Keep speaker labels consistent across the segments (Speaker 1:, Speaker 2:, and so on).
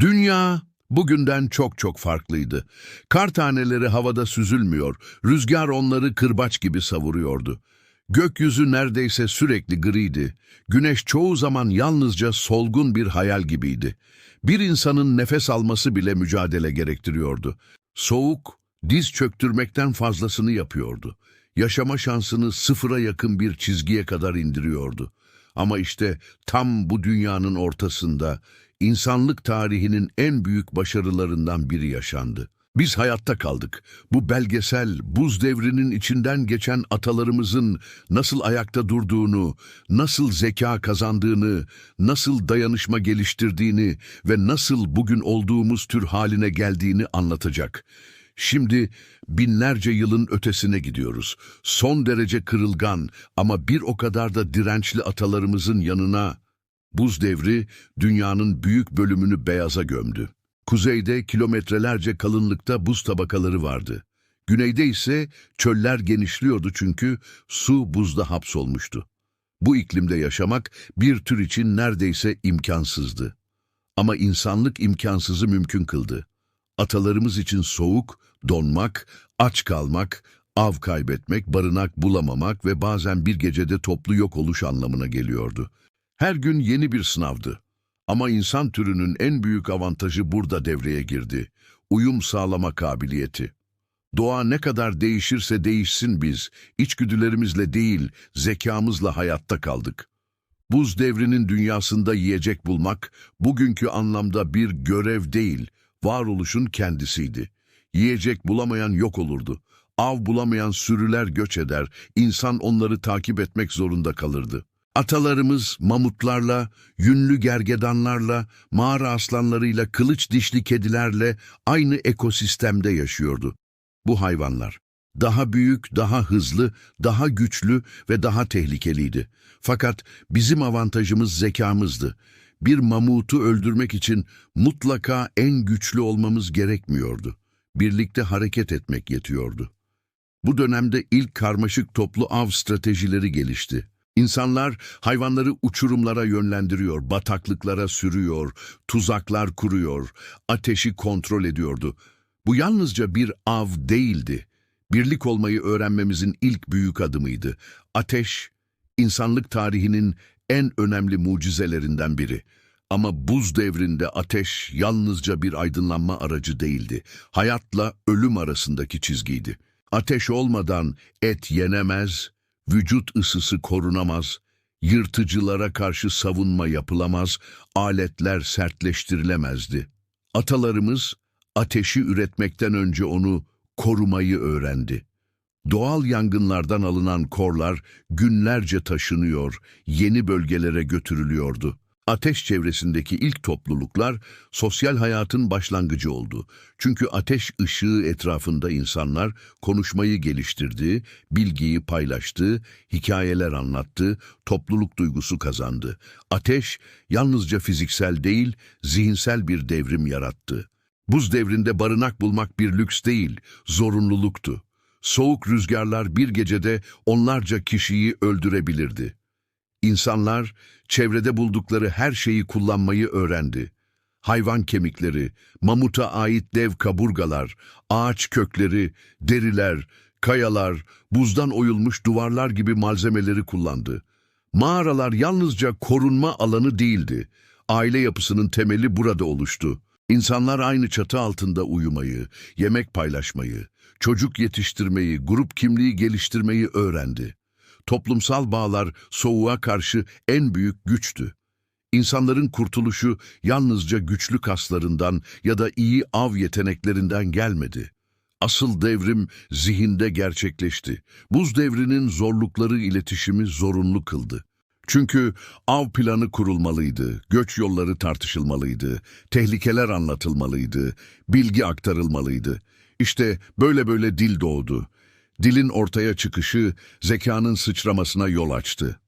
Speaker 1: Dünya bugünden çok çok farklıydı. Kar taneleri havada süzülmüyor, rüzgar onları kırbaç gibi savuruyordu. Gökyüzü neredeyse sürekli griydi. Güneş çoğu zaman yalnızca solgun bir hayal gibiydi. Bir insanın nefes alması bile mücadele gerektiriyordu. Soğuk, diz çöktürmekten fazlasını yapıyordu. Yaşama şansını sıfıra yakın bir çizgiye kadar indiriyordu. Ama işte tam bu dünyanın ortasında insanlık tarihinin en büyük başarılarından biri yaşandı. Biz hayatta kaldık. Bu belgesel, buz devrinin içinden geçen atalarımızın nasıl ayakta durduğunu, nasıl zeka kazandığını, nasıl dayanışma geliştirdiğini ve nasıl bugün olduğumuz tür haline geldiğini anlatacak. Şimdi binlerce yılın ötesine gidiyoruz. Son derece kırılgan ama bir o kadar da dirençli atalarımızın yanına buz devri dünyanın büyük bölümünü beyaza gömdü. Kuzeyde kilometrelerce kalınlıkta buz tabakaları vardı. Güneyde ise çöller genişliyordu çünkü su buzda hapsolmuştu. Bu iklimde yaşamak bir tür için neredeyse imkansızdı. Ama insanlık imkansızı mümkün kıldı. Atalarımız için soğuk, donmak, aç kalmak, av kaybetmek, barınak bulamamak ve bazen bir gecede toplu yok oluş anlamına geliyordu. Her gün yeni bir sınavdı. Ama insan türünün en büyük avantajı burada devreye girdi. Uyum sağlama kabiliyeti. Doğa ne kadar değişirse değişsin biz, içgüdülerimizle değil, zekamızla hayatta kaldık. Buz devrinin dünyasında yiyecek bulmak, bugünkü anlamda bir görev değil, varoluşun kendisiydi. Yiyecek bulamayan yok olurdu. Av bulamayan sürüler göç eder, insan onları takip etmek zorunda kalırdı. Atalarımız mamutlarla, yünlü gergedanlarla, mağara aslanlarıyla, kılıç dişli kedilerle aynı ekosistemde yaşıyordu. Bu hayvanlar daha büyük, daha hızlı, daha güçlü ve daha tehlikeliydi. Fakat bizim avantajımız zekamızdı. Bir mamutu öldürmek için mutlaka en güçlü olmamız gerekmiyordu. Birlikte hareket etmek yetiyordu. Bu dönemde ilk karmaşık toplu av stratejileri gelişti. İnsanlar hayvanları uçurumlara yönlendiriyor, bataklıklara sürüyor, tuzaklar kuruyor, ateşi kontrol ediyordu. Bu yalnızca bir av değildi. Birlik olmayı öğrenmemizin ilk büyük adımıydı. Ateş, insanlık tarihinin en önemli mucizelerinden biri. Ama buz devrinde ateş yalnızca bir aydınlanma aracı değildi. Hayatla ölüm arasındaki çizgiydi. Ateş olmadan et yenemez, vücut ısısı korunamaz, yırtıcılara karşı savunma yapılamaz, aletler sertleştirilemezdi. Atalarımız ateşi üretmekten önce onu korumayı öğrendi. Doğal yangınlardan alınan korlar günlerce taşınıyor, yeni bölgelere götürülüyordu. Ateş çevresindeki ilk topluluklar sosyal hayatın başlangıcı oldu. Çünkü ateş ışığı etrafında insanlar konuşmayı geliştirdi, bilgiyi paylaştı, hikayeler anlattı, topluluk duygusu kazandı. Ateş yalnızca fiziksel değil, zihinsel bir devrim yarattı. Buz devrinde barınak bulmak bir lüks değil, zorunluluktu. Soğuk rüzgarlar bir gecede onlarca kişiyi öldürebilirdi. İnsanlar çevrede buldukları her şeyi kullanmayı öğrendi. Hayvan kemikleri, mamuta ait dev kaburgalar, ağaç kökleri, deriler, kayalar, buzdan oyulmuş duvarlar gibi malzemeleri kullandı. Mağaralar yalnızca korunma alanı değildi. Aile yapısının temeli burada oluştu. İnsanlar aynı çatı altında uyumayı, yemek paylaşmayı, çocuk yetiştirmeyi, grup kimliği geliştirmeyi öğrendi. Toplumsal bağlar soğuğa karşı en büyük güçtü. İnsanların kurtuluşu yalnızca güçlü kaslarından ya da iyi av yeteneklerinden gelmedi. Asıl devrim zihinde gerçekleşti. Buz devrinin zorlukları iletişimi zorunlu kıldı. Çünkü av planı kurulmalıydı, göç yolları tartışılmalıydı, tehlikeler anlatılmalıydı, bilgi aktarılmalıydı. İşte böyle böyle dil doğdu. Dilin ortaya çıkışı zekanın sıçramasına yol açtı.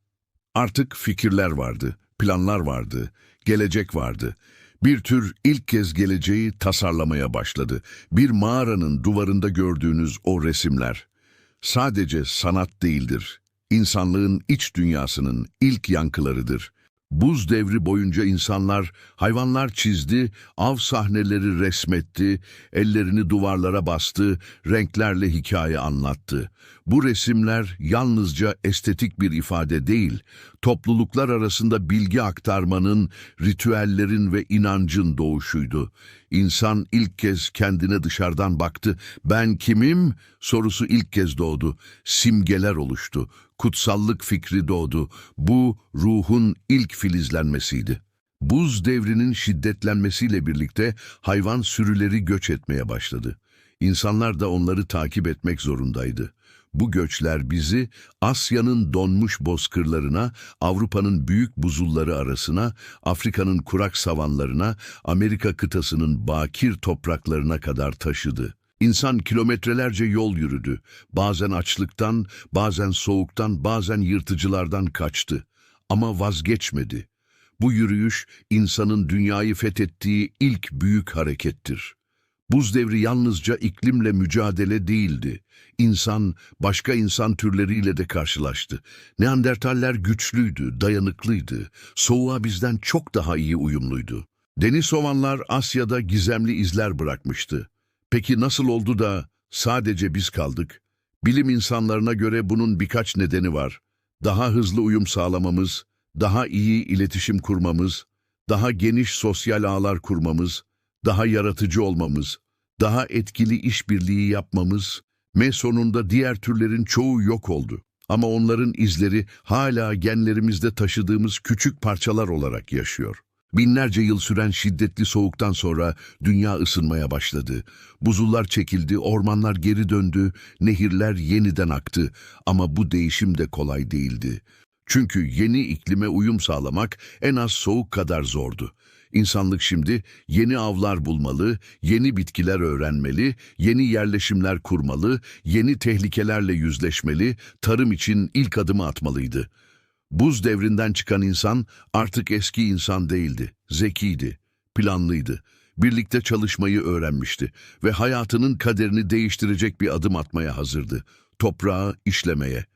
Speaker 1: Artık fikirler vardı, planlar vardı, gelecek vardı. Bir tür ilk kez geleceği tasarlamaya başladı. Bir mağaranın duvarında gördüğünüz o resimler. Sadece sanat değildir. İnsanlığın iç dünyasının ilk yankılarıdır. Buz devri boyunca insanlar hayvanlar çizdi, av sahneleri resmetti, ellerini duvarlara bastı, renklerle hikaye anlattı. Bu resimler yalnızca estetik bir ifade değil, topluluklar arasında bilgi aktarmanın, ritüellerin ve inancın doğuşuydu. İnsan ilk kez kendine dışarıdan baktı. Ben kimim? sorusu ilk kez doğdu. Simgeler oluştu. Kutsallık fikri doğdu. Bu ruhun ilk filizlenmesiydi. Buz devrinin şiddetlenmesiyle birlikte hayvan sürüleri göç etmeye başladı. İnsanlar da onları takip etmek zorundaydı. Bu göçler bizi Asya'nın donmuş bozkırlarına, Avrupa'nın büyük buzulları arasına, Afrika'nın kurak savanlarına, Amerika kıtasının bakir topraklarına kadar taşıdı. İnsan kilometrelerce yol yürüdü. Bazen açlıktan, bazen soğuktan, bazen yırtıcılardan kaçtı. Ama vazgeçmedi. Bu yürüyüş insanın dünyayı fethettiği ilk büyük harekettir. Buz devri yalnızca iklimle mücadele değildi. İnsan başka insan türleriyle de karşılaştı. Neandertaller güçlüydü, dayanıklıydı. Soğuğa bizden çok daha iyi uyumluydu. Denisovanlar Asya'da gizemli izler bırakmıştı. Peki nasıl oldu da sadece biz kaldık? Bilim insanlarına göre bunun birkaç nedeni var. Daha hızlı uyum sağlamamız, daha iyi iletişim kurmamız, daha geniş sosyal ağlar kurmamız, daha yaratıcı olmamız, daha etkili işbirliği yapmamız ve sonunda diğer türlerin çoğu yok oldu. Ama onların izleri hala genlerimizde taşıdığımız küçük parçalar olarak yaşıyor. Binlerce yıl süren şiddetli soğuktan sonra dünya ısınmaya başladı. Buzullar çekildi, ormanlar geri döndü, nehirler yeniden aktı ama bu değişim de kolay değildi. Çünkü yeni iklime uyum sağlamak en az soğuk kadar zordu. İnsanlık şimdi yeni avlar bulmalı, yeni bitkiler öğrenmeli, yeni yerleşimler kurmalı, yeni tehlikelerle yüzleşmeli, tarım için ilk adımı atmalıydı. Buz devrinden çıkan insan artık eski insan değildi, zekiydi, planlıydı. Birlikte çalışmayı öğrenmişti ve hayatının kaderini değiştirecek bir adım atmaya hazırdı. Toprağı işlemeye,